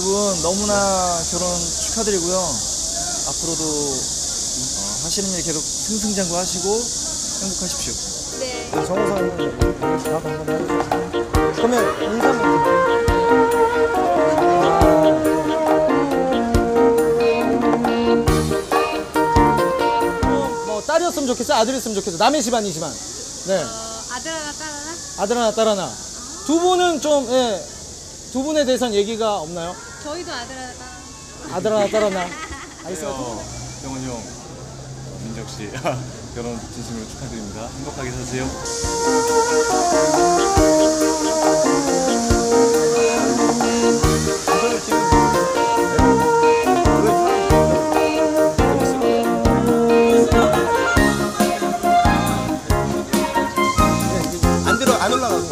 너무나 결혼 축하드리고요. 앞으로도 어, 하시는 일 계속 승승장구 하시고 행복하십시오. 네. 나도 한번 해주세요. 그러면 인사 한번. 어, 뭐 딸이었으면 좋겠어, 아들이었으면 좋겠어. 남의 집안이지만. 네. 어, 아들 하나, 딸 하나? 아들 하나, 딸 하나. 두 분은 좀, 예. 두 분에 대해서는 얘기가 없나요? 저희도 아들 하나, 딸 하나. 아들 하나, 딸 하나. 알겠습니다. 어, 병원 형, 민정 씨 결혼 진심으로 축하드립니다. 행복하게 사세요. 안 들어 안 올라가고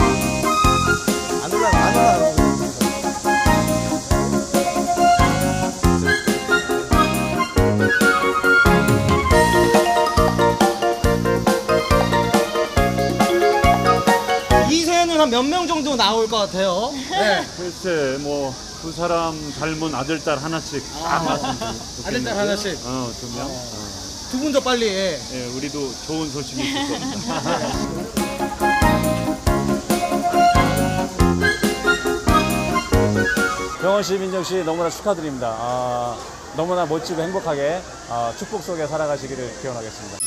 한 몇 명 정도 나올 것 같아요? 네. 글쎄 뭐 두 사람 닮은 아들 딸 하나씩 다 낳았으면 좋겠는데. 아들, 딸 하나씩. 어, 두 명. 어. 두 분 더 빨리. 예. 예, 우리도 좋은 소식이 있을 겁니다. 병원 씨, 민정 씨 너무나 축하드립니다. 아, 너무나 멋지고 행복하게 아, 축복 속에 살아가시기를 기원하겠습니다.